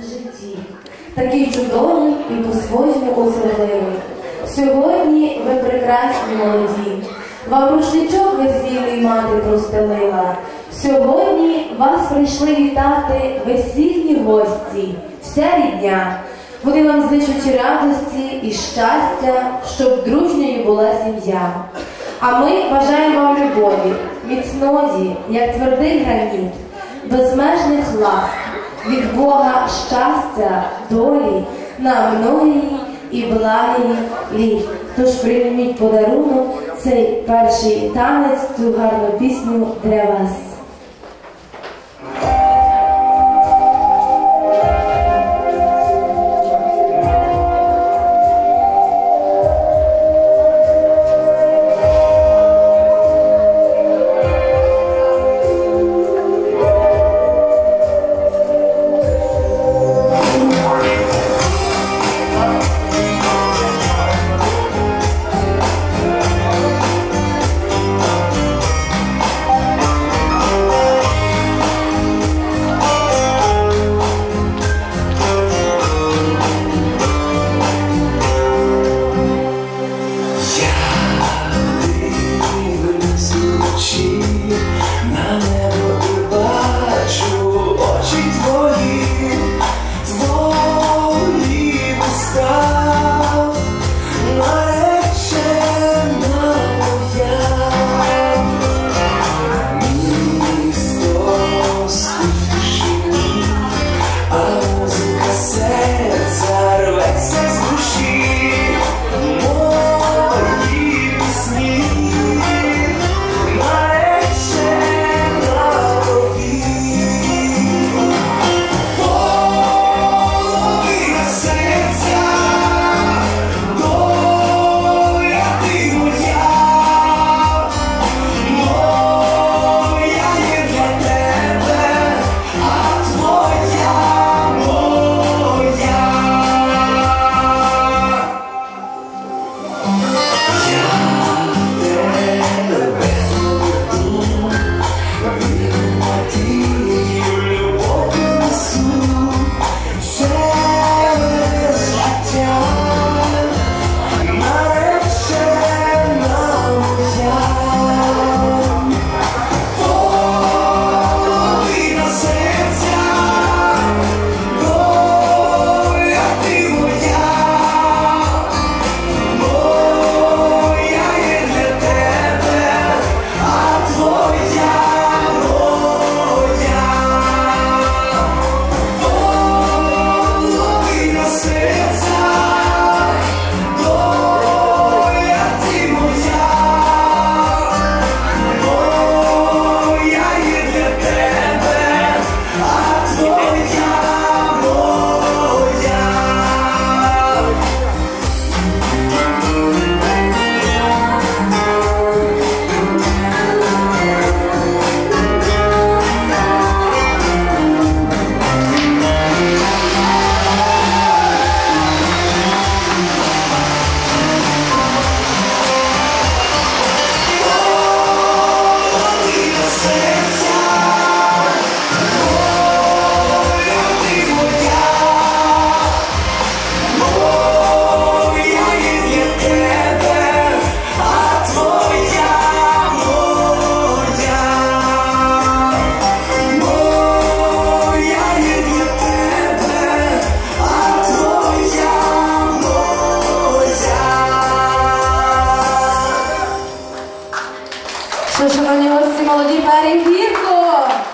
житті, такий чудовий і по-своєму особливий. Сьогодні ви прекрасні молоді, вам рушничок весільний мати простелила. Сьогодні вас прийшли вітати весільні гості, вся рідня. Вони вам зичуть радості і щастя, щоб дружньою була сім'я. А ми бажаємо вам любові, міцної, як твердий граніт, безмежних ласк, від Бога щастя, долі на многії і благі літ. Тож прийміть подарунок цей перший танець, цю гарну пісню для вас. do Giovanni Simão Oliveira em Vitor.